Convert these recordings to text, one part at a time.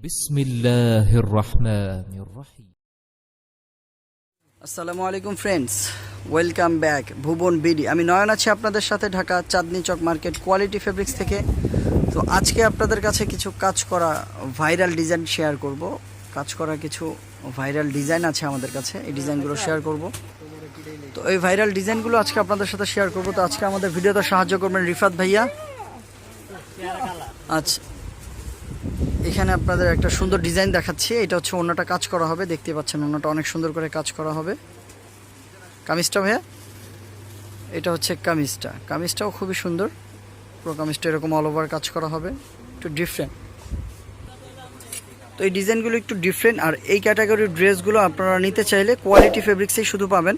بسم الله الرحمن الرحيم আসসালামু আলাইকুম friends welcome back Bhuban BD আমি নয়ন আছি আপনাদের সাথে Dhaka Chandni Chowk market quality fabrics থেকে তো আজকে আপনাদের কাছে কিছু কাজ করা ভাইরাল ডিজাইন শেয়ার করব কাজ করা কিছু ভাইরাল ডিজাইন আছে আমাদের কাছে এই ডিজাইনগুলো শেয়ার করব তো এই ভাইরাল ডিজাইনগুলো আজকে আপনাদের সাথে শেয়ার করব তো আজকে আমাদের ভিডিওতে সাহায্য করবেন রিফাত ভাইয়া আচ্ছা এখানে আপনাদের একটা সুন্দর ডিজাইন দেখাচ্ছি। এটা হচ্ছে অন্যটা কাজ করা হবে, দেখতে পাচ্ছেন অন্যটা অনেক সুন্দর করে কাজ করা হবে। কামিজটা ভাইয়া? এটা হচ্ছে কামিজটা। কামিজটাও খুবই সুন্দর। পুরো কামিজটা এরকম অল ওভার কাজ করা হবে। একটু ডিফারেন্ট তো এই ডিজাইনগুলো একটু ডিফারেন্ট আর এই ক্যাটাগরির ড্রেসগুলো আপনারা নিতে চাইলে কোয়ালিটি ফেব্রিক্সেই শুধু পাবেন।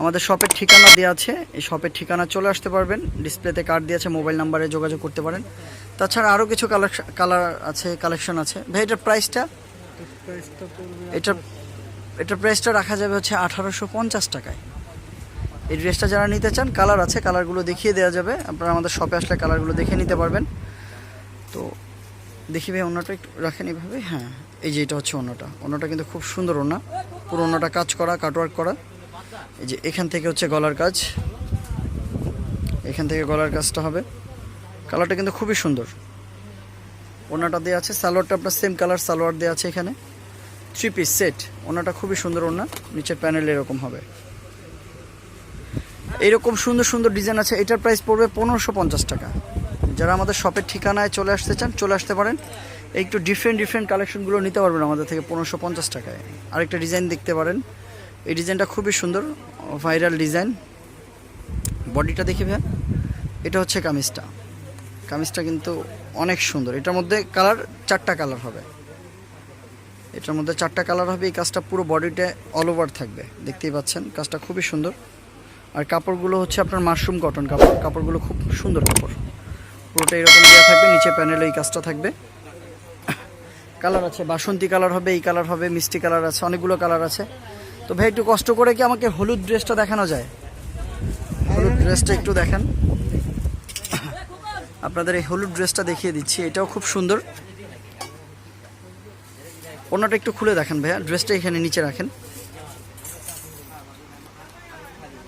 আমাদের শপের ঠিকানা দেওয়া আছে। এই শপের ঠিকানা চলে আসতে পারবেন। ডিসপ্লেতে কার্ড দিয়ে আছে মোবাইল নাম্বারে যোগাযোগ করতে পারেন। তাছাড়া আরও কিছু কালার আছে কালেকশন আছে। ভাই, এটার প্রাইসটা এটা এটার প্রাইসটা রাখা যাবে হচ্ছে আঠারোশো পঞ্চাশ টাকায়। এই ড্রেসটা যারা নিতে চান কালার আছে কালারগুলো দেখিয়ে দেওয়া যাবে। আপনারা আমাদের শপে আসলে কালারগুলো দেখে নিতে পারবেন। তো দেখি ভাই অন্যটা একটু রাখেন এইভাবে হ্যাঁ এই যে এটা হচ্ছে অন্যটা অন্যটা কিন্তু খুব সুন্দর ওনা পুরো অন্যটা কাজ করা কাটওয়ার্ক করা। এই যে এখান থেকে হচ্ছে গলার কাজ। এখান থেকে গলার কাজটা হবে। কালারটা কিন্তু খুবই সুন্দর। ওনাটা দেওয়া আছে, সালোয়ারটা আপনার সেম কালার সালোয়ার দেওয়া আছে এখানে। থ্রি পিস সেট ওনাটা খুবই সুন্দর ওনা নিচের প্যানেল এরকম হবে। এইরকম সুন্দর সুন্দর ডিজাইন আছে, এটার প্রাইস পড়বে পনেরোশো পঞ্চাশ টাকা। যারা আমাদের শপের ঠিকানায় চলে আসতে চান, চলে আসতে পারেন। একটু ডিফারেন্ট ডিফারেন্ট কালেকশনগুলো নিতে পারবেন আমাদের থেকে পনেরোশো পঞ্চাশ টাকায়। আরেকটা ডিজাইন দেখতে পারেন। এই ডিজাইনটা খুবই সুন্দর ভাইরাল ডিজাইন। বডিটা দেখি ভাইয়া এটা হচ্ছে কামিজটা। কামিজটা কিন্তু অনেক সুন্দর। এটার মধ্যে কালার চারটা কালার হবে। এটার মধ্যে চারটা কালার হবে। এই কাজটা পুরো বডিতে অল ওভার থাকবে। দেখতেই পাচ্ছেন, কাজটা খুবই সুন্দর। আর কাপড়গুলো হচ্ছে আপনার মাশরুম কটন কাপড়। কাপড়গুলো খুব সুন্দর কাপড়। পুরোটা এরকম দেওয়া থাকবে, নিচে প্যানেলে এই কাজটা থাকবে। কালার আছে, বাসন্তী কালার হবে, এই কালার হবে, মিষ্টি কালার আছে, অনেকগুলো কালার আছে। তো ভাই, একটু কষ্ট করে কি আমাকে হলুদ ড্রেসটা দেখানো যায়? হলুদ ড্রেসটা একটু দেখেন। আপনাদের এই হলুদ ড্রেসটা দেখিয়ে দিচ্ছি, এটাও খুব সুন্দর। অন্যটা একটু খুলে দেখেন ভাইয়া ড্রেসটা এখানে নিচে রাখেন।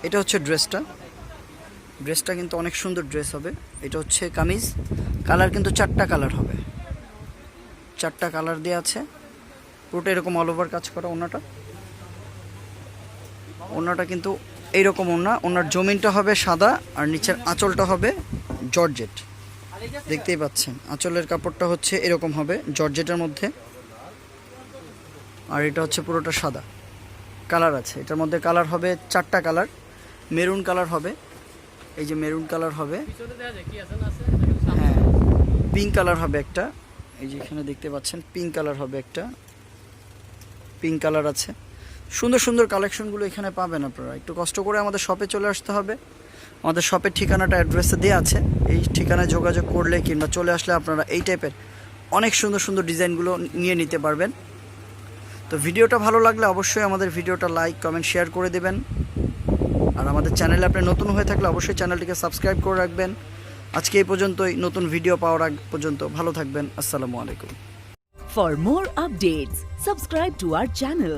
এটা হচ্ছে ড্রেসটা ড্রেসটা কিন্তু অনেক সুন্দর ড্রেস হবে। এটা হচ্ছে কামিজ। কালার কিন্তু চারটা কালার হবে। চারটা কালার দেওয়া আছে। পুরোটা এরকম অল ওভার কাজ করা ওনাটা ওনাটা কিন্তু এইরকম ওনা ওনার জমিনটা হবে সাদা আর নিচের আঁচলটা হবে জর্জেট। দেখতেই পাচ্ছেন, আঁচলের কাপড়টা হচ্ছে এরকম হবে জর্জেটের মধ্যে। আর এটা হচ্ছে পুরোটা সাদা। কালার আছে। এটার মধ্যে কালার হবে চারটা কালার। মেরুন কালার হবে। এই যে মেরুন কালার হবে। হ্যাঁ পিঙ্ক কালার হবে একটা। এই যে এখানে দেখতে পাচ্ছেন, পিঙ্ক কালার হবে একটা। পিঙ্ক কালার আছে। সুন্দর সুন্দর কালেকশনগুলো এখানে পাবেন আপনারা। একটু কষ্ট করে আমাদের শপে চলে আসতে হবে। আমাদের শপের ঠিকানাটা অ্যাড্রেসে দেওয়া আছে। এই ঠিকানায় যোগাযোগ করলে কিংবা চলে আসলে আপনারা এই টাইপের অনেক সুন্দর সুন্দর ডিজাইনগুলো নিয়ে নিতে পারবেন। তো ভিডিওটা ভালো লাগলে অবশ্যই আমাদের ভিডিওটা লাইক কমেন্ট শেয়ার করে দেবেন। আর আমাদের চ্যানেলে আপনি নতুন হয়ে থাকলে অবশ্যই চ্যানেলটিকে সাবস্ক্রাইব করে রাখবেন। আজকে এই পর্যন্তই। নতুন ভিডিও পাওয়ার আগ পর্যন্ত ভালো থাকবেন। আসসালামু আলাইকুম। For more updates subscribe to our channel,